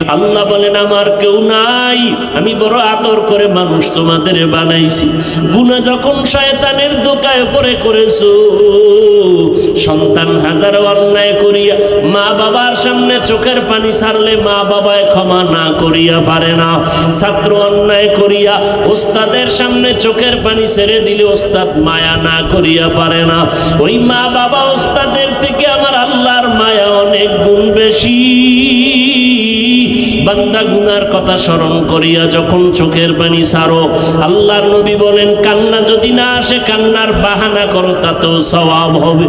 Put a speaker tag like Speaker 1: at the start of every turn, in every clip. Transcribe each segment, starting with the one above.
Speaker 1: আল্লাহ বলেন, আমার কেউ নাই, আমি বড় আদর করে মানুষ তোমাদের বানাইছি। গুনা যখন শয়তানের দোকায় পরে করেছ, সন্তান হাজারো অন্যায় করিয়া মা বাবার সামনে চোখের পানি ছাড়লে মা বাবায় ক্ষমা না করিয়া পারে না। ছাত্র অন্যায় করিয়া ওস্তাদের সামনে চোখের পানি ছেড়ে দিলে ওস্তাদ মায়া না করিয়া পারে না। ওই মা বাবা ওস্তাদের থেকে আমার আল্লাহর মায়া অনেক গুণ বেশি। বান্দা গুনার কথা স্মরণ করিয়া যখন চোখের পানি সারো, আল্লাহর নবী বলেন, কান্না যদি না আসে, কান্নার বাহানা করো, তাতেও সওয়াব হবে।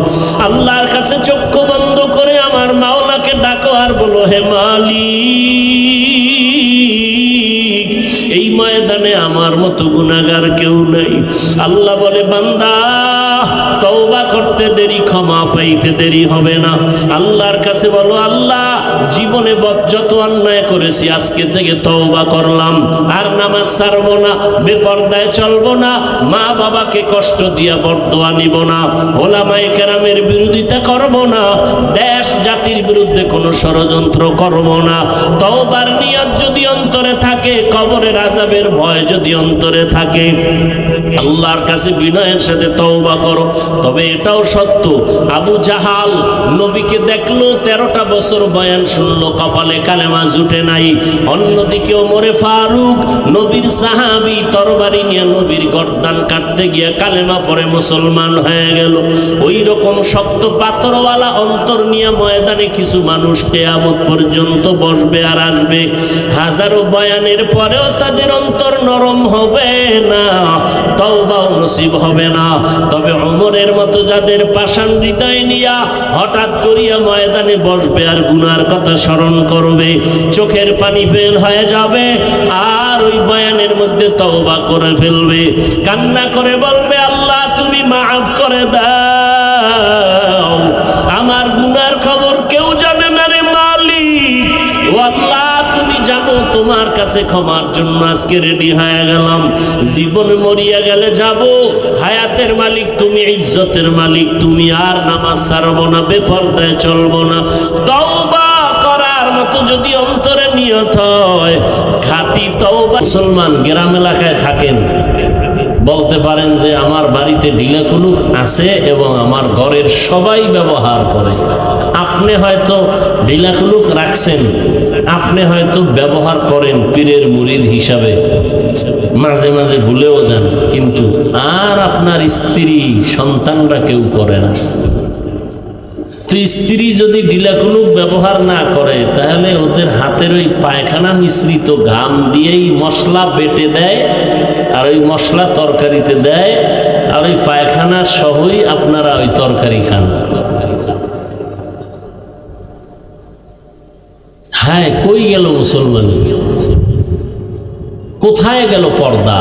Speaker 1: আল্লাহর কাছে চক্ষু বন্ধ করে আমার মাওলাকে ডাকো আর বলো, হে মালিক, এই ময়দানে আমার মতো গুনাগার কেউ নেই। আল্লাহ বলে, বান্দা, তওবা করতে দেরি, ক্ষমা পাইতে দেরি হবে না। আল্লাহর কাছে বলো, আল্লাহ জীবনে যত অন্যায় করেছি, আজকে থেকে তওবা করলাম। আর নামাজ ছাড়বো না, বেপর্দায় চলবো না মা বাবাকে কষ্ট দিয়া বরদোয়া নিব না, ওলামায়ে কেরামের বিরোধিতা করব না, দেশ জাতির বিরুদ্ধে কোনো ষড়যন্ত্র করব না। তওবার নিয়ত যদি অন্তরে থাকে, কবরের আজাবের ভয় যদি অন্তরে থাকে, আল্লাহর কাছে বিনয়ের সাথে তওবা করো। তবে এটাও সত্য, আবু জাহাল নবীকে দেখল, তেরোটা বছর বয়ান শুনলো কপালে কালেমা জুটে নাই। অন্যদিকে ওমরে ফারুক নবীর সাহাবি তরবারি নিয়ে নবীর গর্দান কাটতে গিয়ে কালেমা পরে মুসলমান হয়ে গেল। ওই রকম শক্ত পাথরওয়ালা অন্তর নিয়ে ময়দানে কিছু মানুষ কেয়ামত পর্যন্ত বসবে আর আসবে। হাজারো বয়ানের পরেও তাদের অন্তর নরম হবে না, তওবাও নসিব হবে না। তবে অমরের মতো যাদের পাষাণ হৃদয় নিয়া হঠাৎ করিয়া ময়দানে বসবে আর গুনার কথা স্মরণ করবে, চোখের পানি বের হয়ে যাবে, আর ওই বয়ানের মধ্যে তওবা করে ফেলবে। কান্না করে বলবে, আল্লাহ, তুমি মাফ করে দাও। আমার গুনার খবর কেউ জানে না রে মালিক। ও আল্লাহ, তুমি জানো, তোমার কাছে ক্ষমার জন্য আজকে রেডি হয়ে গেলাম। জীবন মরিয়া গেলে যাব। হায়াতের মালিক তুমি, ইজ্জতের মালিক তুমি, আর নামাজ ছাড়বো না, বেপর্দায় চলবো না। তওবা হয় খাঁটি তওবা। মুসলমান গ্রাম এলাকায় থাকেন। বলতে পারেন যে আমার বাড়িতে ঢিলাকুলুক আছে এবং আমার ঘরের সবাই ব্যবহার করে। আপনি হয়তো ঢিলাকুলুক রাখছেন, আপনি হয়তো ব্যবহার করেন পীরের মুরিদ হিসাবে। মাঝে মাঝে ভুলেও যান, কিন্তু আর আপনার স্ত্রী, সন্তানরা কেউ করে না। তো স্ত্রী যদি ডিলাকুলুক ব্যবহার না করে, তাহলে ওদের হাতের ওই পায়খানা মিশ্রিত ঘাম দিয়েই মশলা বেটে দেয়, আর ওই মশলা তরকারিতে দেয়, আর ওই পায়খানা সহই আপনারা ওই তরকারি খান। হ্যাঁ কই গেল মুসলমান? কোথায় গেল পর্দা?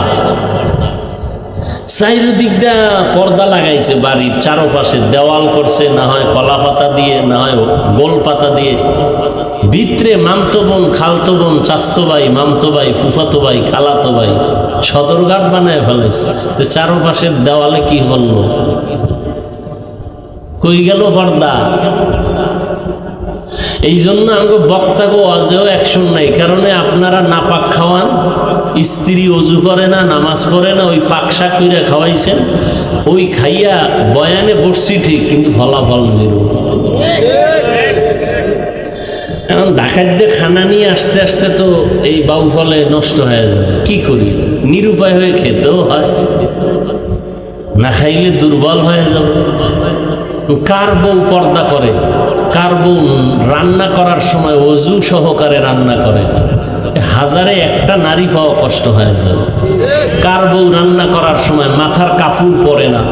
Speaker 1: চারিদিকটা পর্দা লাগাইছে বাড়ির, চারপাশে দেওয়াল করছে, না হয় কলা পাতা দিয়ে, না হয় গোল পাতা দিয়ে। ভিতরে মামতো বোন, খালতো বোন চাস্তো ভাই, মামতো ভাই, ফুফাতো ভাই, খালাতো ভাই সদরঘাট বানায় ফেলেছে। তো চারপাশের দেওয়ালে কি হলো? কই গেল পর্দা? এই জন্য আমাকে বক্তাগো আজও অ্যাকশন নাই। কারণে আপনারা নাপাক খাওয়ান। স্ত্রী অজু করে না, নামাজ পড়ে না, ওই পাকশা কইরা খাওয়াইছেন। ওই খাইয়া বয়ানে বসছি ঠিক, কিন্তু ফলাফল জিরো। এখন ডাকাত খানা নিয়ে আসতে আসতে তো এই বাউ ফলে নষ্ট হয়ে যাবে। কি করি? নিরুপায় হয়ে খেতেও হয়। না খাইলে দুর্বল হয়ে যাবে। কার পর্দা করে? কার রান্না করার সময় অজু সহকারে রান্না করে? হাজারে একটা নারী পাওয়া কষ্ট হয়ে যাবে কার রান্না করার সময় মাথার কাপড় পরে না?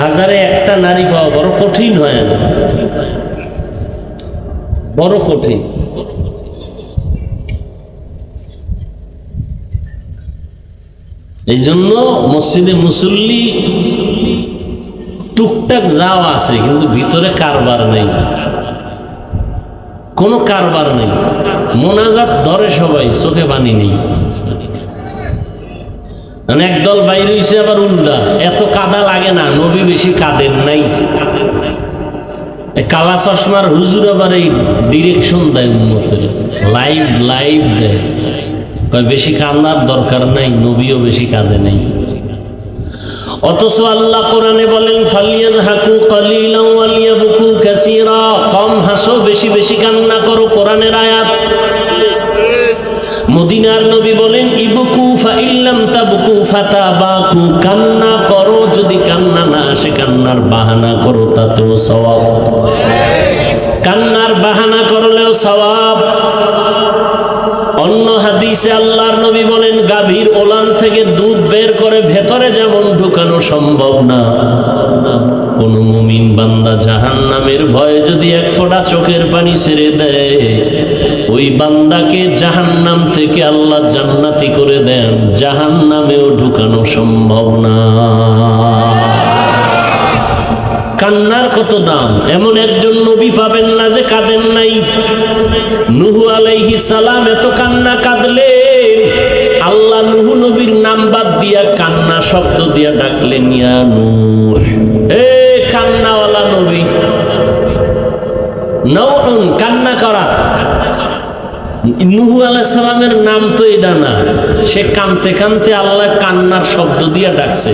Speaker 1: হাজারে একটা নারী পাওয়া বড় কঠিন হয়ে যাবে বড় কঠিন। এই জন্য মসজিদে মুসল্লি টুকটাক যাওয়া আছে, কিন্তু ভিতরে কারবার নেই। কোনো কারবার নেই। মোনাজাত ধরে সবাই, চোখে পানি নেই। মানে একদল বাইরে হয়েছে আবার উল্লা এত কাদা লাগে না, নবী বেশি কাঁদেন নাই। কালা চশমার হুজুর আবার এই ডিরেকশন দেয় উন্মতের লাইভ লাইভ দেয়। বেশি কান্নার দরকার নাই, নবীও বেশি কাঁদে নাই। অথচ আল্লাহ কোরআনে বলেন ফালিয়াজ হাকু কালিলাম ওয়ালিয়াবকু কাসীরা। কম হাসো, বেশি বেশি কান্না করো, কোরআনের আয়াত। মদিনার নবী বলেন, ইবুকু ফাইল্লাম তাবুকু ফাতাবাকু। কান্না করো, যদি কান্না না আসে, কান্নার বাহানা করো, তাতেও সওয়াব। কান্নার বাহানা করলেও সওয়াব। অন্য হাদিসে আল্লাহর নবী বলেন, গাভীর ওলান থেকে দুধ বের করে ভেতরে যেমন সম্ভব না। কোন মুমিন বান্দা জাহান নামের ভয়ে যদি এক ফোঁটা চোখের পানি ছেড়ে দেয়, ওই বান্দাকে জাহান নাম থেকে আল্লাহ জান্নাতি করে দেন জাহান নামেও ঢুকানো সম্ভব না। কান্নার কত দাম? এমন একজন নবী পাবেন না যে কাঁদেন নাই। নুহু আলাইহি সালাম এত কান্না কাঁদলেন আল্লাহ নুহু নবীর নাম বাদ দিয়া কান্না শব্দ দিয়া ডাকলেন নূহ। কান্নাওয়ালা নবী কান্না করা। সালামের নাম তো এটা না। সে কানতে কানতে আল্লাহ কান্নার শব্দ দিয়া ডাকছে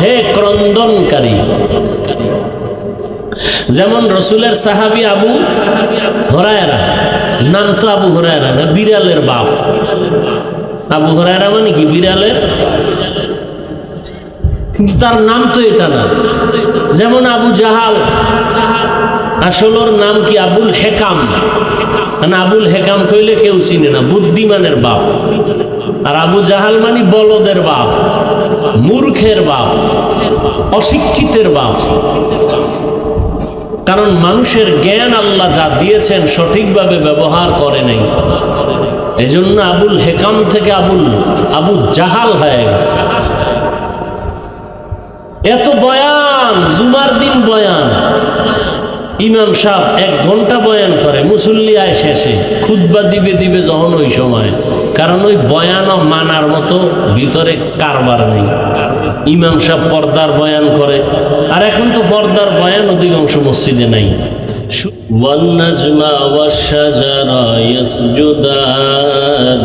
Speaker 1: হে ক্রন্দনকারী। যেমন রসুলের সাহাবি আবু হরায়রা নাম তো আবু হরায়রা না, বিড়ালের বাপ। আবু হরায়রা মানে কি? বিড়ালের কিন্তু তার নাম তো এটা না। যেমন আবু জাহাল আসল ওর নাম কি? আবুল হেকাম। মানে আবুল হেকাম কইলে কেউ চিনে না, বুদ্ধিমানের বাপ। আর আবু জাহাল মানে বলদের বাপ, মূর্খের বাপ, অশিক্ষিতের বাপ। কারণ মানুষের জ্ঞান আল্লাহ যা দিয়েছেন সঠিকভাবে ব্যবহার করে নাই। এই জন্য আবুল হেকাম থেকে আবুল, আবু জাহাল হয়ে গেছে। এত বয়ান, জুমার দিন বয়ান। ইমাম সাহ এক ঘন্টা বয়ান করে মুসল্লি আয় শেষে খুদ্া দিবে দিবে যখন ওই সময় কারণ ওই বয়ানও মানার মতো ভিতরে কারবার নেই ইমাম সাহ পর্দার বয়ান করে আর এখন তো পর্দার বয়ান অধিকাংশ মসজিদে নাই والنجم والشجر يسجدان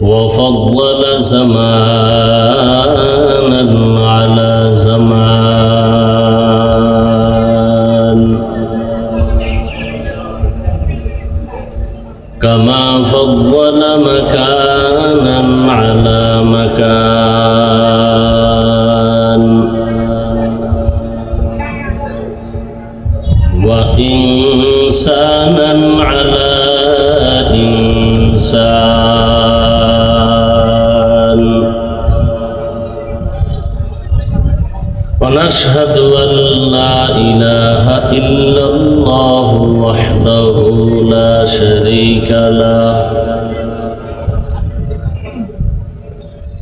Speaker 1: وفضل زمانا على زمان كما فضل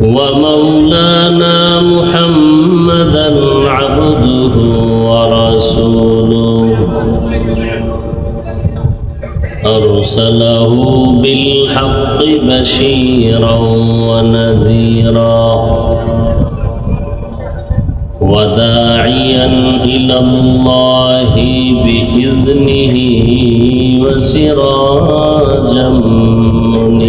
Speaker 1: ومولانا محمدا عبده ورسوله. أرسله بالحق بشيرا ونذيرا وداعيا إلى الله بإذنه وسراجا منيرا.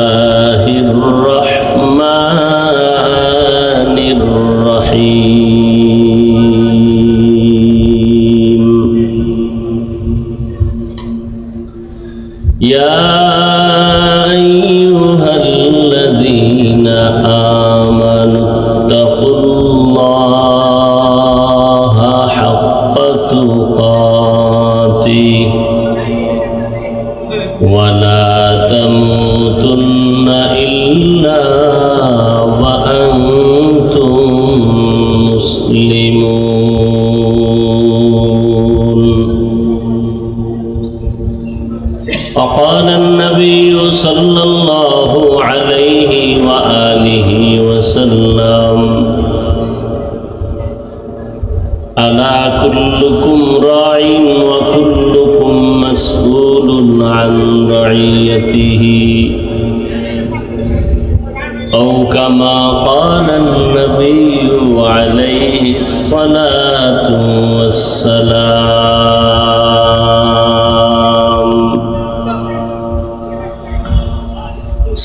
Speaker 1: الذين آمنوا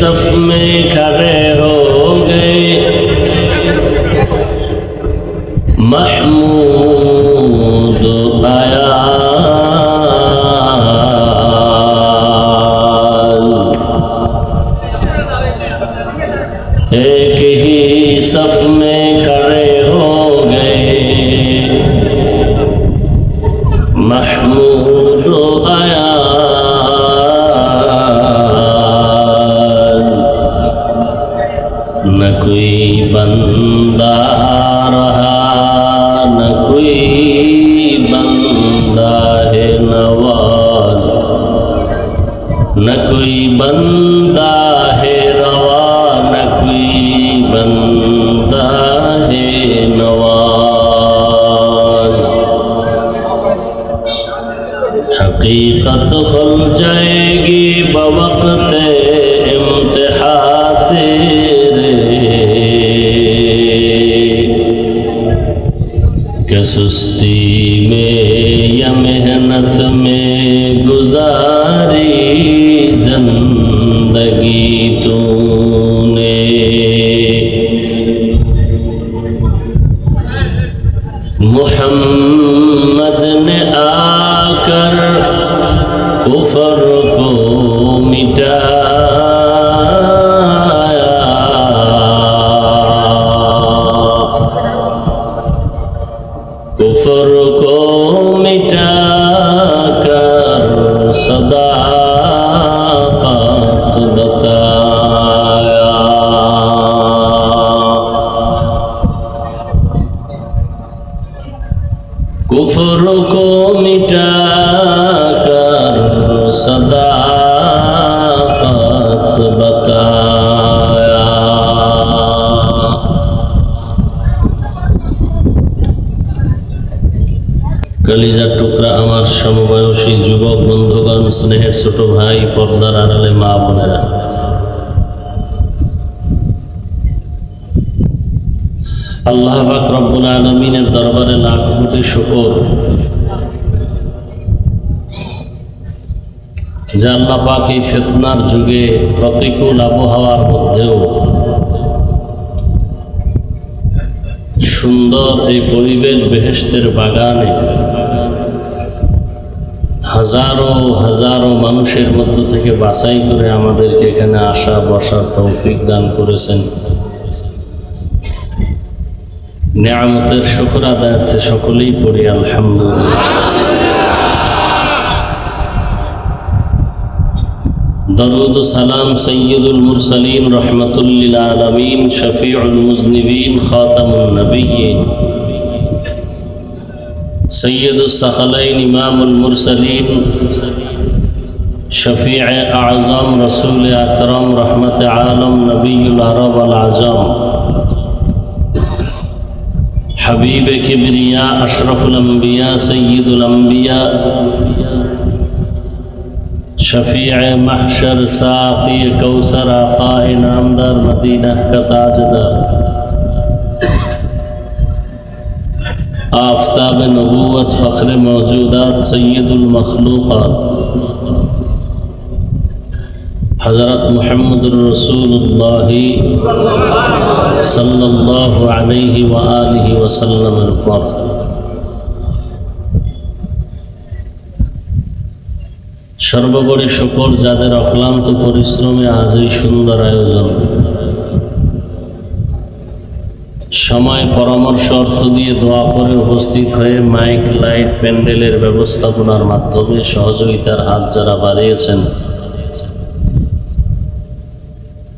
Speaker 1: सफ में खड़े हो न कोई बंदा रहा न कोई बंदा है नवाज न कोई बंदा सुस्ती में या मेहनत में কুফর কো মিটা কর সদা কলিজার টুকরা আমার সমবয়সী যুবক বন্ধুগণ, স্নেহের ছোট ভাই, পর্দার আড়ালে মা বোনেরা। আল্লাহ রব্বুল আলমিনের দরবারে লাখ কোটি শুকর। যে আল্লাহ পাক এই ফেতনার যুগে প্রতিকূল আবহাওয়ার মধ্যেও সুন্দর এই পরিবেশ বেহেস্তের বাগানে হাজারো হাজারো মানুষের মধ্য থেকে বাছাই করে আমাদেরকে এখানে আসা, বসার তৌফিক দান করেছেন। নিয়ামতের শুকর আদায়ার্থে সকলেই পড়ি, আলহামদুলিল্লাহ। দরুদ সালাম সৈয়দুল মুরসালিন রহমতুল্লিল আলমিন, শফিউল মুজনিবিন খাতামুল নবীন সৈয়দুল সাকালাইন ইমামুল মুরসালিন শফিع আজম রসুল আকরম, রহমত আলম নবীল আরব আল আজম। حبیب کبریا اشرف الانبیاء، سید الانبیاء. شفیع محشر ساقی کوثر آقا نامدار مدینہ کا تاجدار آفتاب نبوت، فخر موجودات، سید المخلوقات. হজরত মোহাম্মদুর রসুল্লাহ সাল্লাহ আলহি সর্বোপরি শকর যাদের অক্লান্ত পরিশ্রমে আজ এই সুন্দর আয়োজন। সময় পরামর্শ অর্থ দিয়ে দোয়া করে উপস্থিত হয়ে মাইক, লাইট, প্যান্ডেলের ব্যবস্থাপনার মাধ্যমে সহযোগিতার হাত যারা বাড়িয়েছেন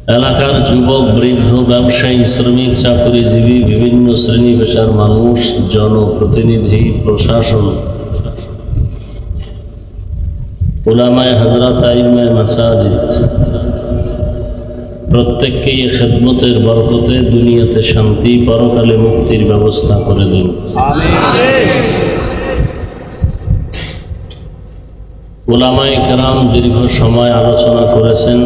Speaker 1: এলাকার যুবক, বৃদ্ধ, ব্যবসায়ী, শ্রমিক, চাকরিজীবী, বিভিন্ন শ্রেণি পেশার মানুষ, জনপ্রতিনিধি, প্রশাসন। ওলামায় হজরত আইমায় মাসাজিদ। প্রত্যেককে এই খেদমতের বরকতে দুনিয়াতে শান্তি, পরকালে মুক্তির ব্যবস্থা করে দিন। ওলামাই কেরাম দীর্ঘ সময় আলোচনা করেছেন।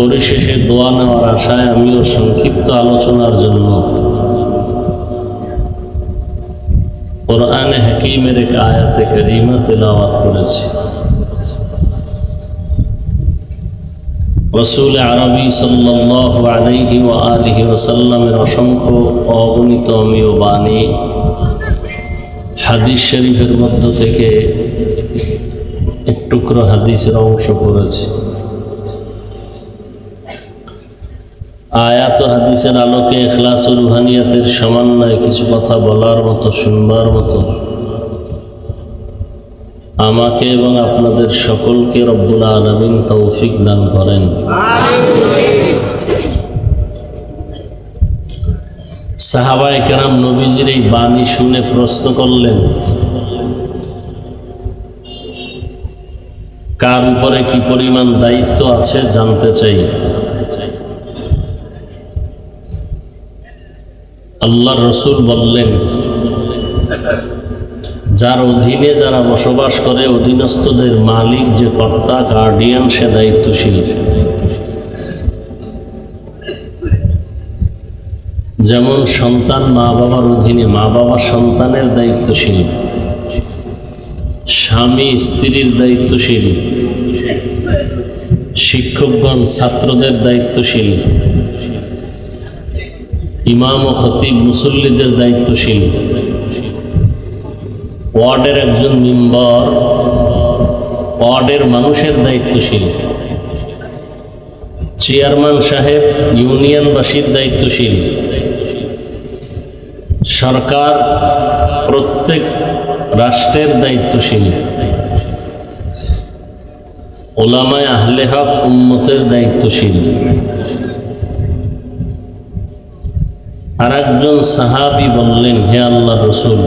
Speaker 1: পরিশেষে দোয়া নেওয়ার আশায় আমিও সংক্ষিপ্ত আলোচনার জন্য কোরআনে হাকিমের এক আয়াতে করিমা তেলাওয়াত করেছি। রসুল আরবি সাল্লাহ আলহি ও আলহি ওসাল্লামের অসংখ্য অগণিত অমীয় বাণী হাদিস শরীফের মধ্য থেকে এক টুকরো হাদিসের অংশ করেছি আয়াত হাদিসের আলোকে এখলাস রুহানিয়াতের সমন্বয়ে কিছু কথা বলার মতো, শুনবার মতো। আমাকে এবং আপনাদের সকলকে রব্বুল আলমিন তৌফিক দান করেন। সাহাবাই কেরাম নবীজির এই বাণী শুনে প্রশ্ন করলেন, কার উপরে কি পরিমাণ দায়িত্ব আছে জানতে চাই? আল্লাহ রসুল বললেন, যার অধীনে যারা বসবাস করে অধীনস্থদের মালিক যে কর্তা গার্ডিয়ান সে দায়িত্বশীল। যেমন সন্তান মা বাবার অধীনে মা বাবা সন্তানের দায়িত্বশীল। স্বামী স্ত্রীর দায়িত্বশীল। শিক্ষকগণ ছাত্রদের দায়িত্বশীল। ইমাম ও খতিব মুসল্লিদের দায়িত্বশীল। ওয়ার্ডের একজন মেম্বার ওয়ার্ডের মানুষের দায়িত্বশীল। চেয়ারম্যান সাহেব ইউনিয়নবাসীর দায়িত্বশীল। সরকার প্রত্যেক রাষ্ট্রের দায়িত্বশীল। ওলামায় আহলে হক উম্মতের দায়িত্বশীল। আর একজন সাহাবি বললেন, হে আল্লাহ রসুল,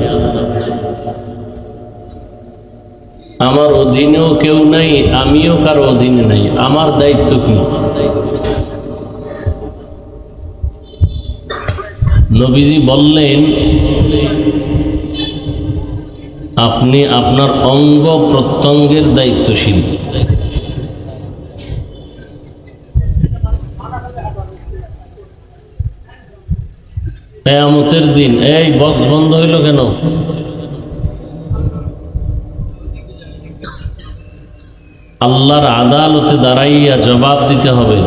Speaker 1: আমার অধীনেও কেউ নাই, আমিও কারও অধীনে নাই, আমার দায়িত্ব কি? নবীজি বললেন, আপনি আপনার অঙ্গ প্রত্যঙ্গের দায়িত্বশীল। কেয়ামতের দিন। এই বক্স বন্ধ হইল কেন? আল্লাহর আদালতে দাঁড়াইয়া জবাব দিতে হবে।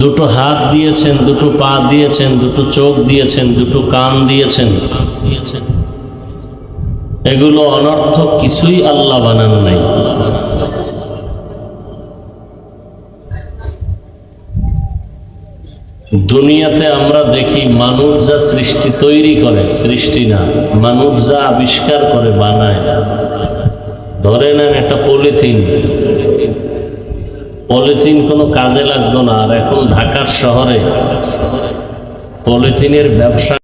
Speaker 1: দুটো হাত দিয়েছেন, দুটো পা দিয়েছেন, দুটো চোখ দিয়েছেন, দুটো কান দিয়েছেন। এগুলো অনর্থক কিছুই আল্লাহ বানান নাই। দুনিয়াতে আমরা দেখি মানুষ যা সৃষ্টি তৈরি করে, সৃষ্টি না। মানুষ যা আবিষ্কার করে, বানায় ধরে নেন একটা পলিথিন। পলিথিন কোনো কাজে লাগতো না। আর এখন ঢাকার শহরে পলিথিনের ব্যবসা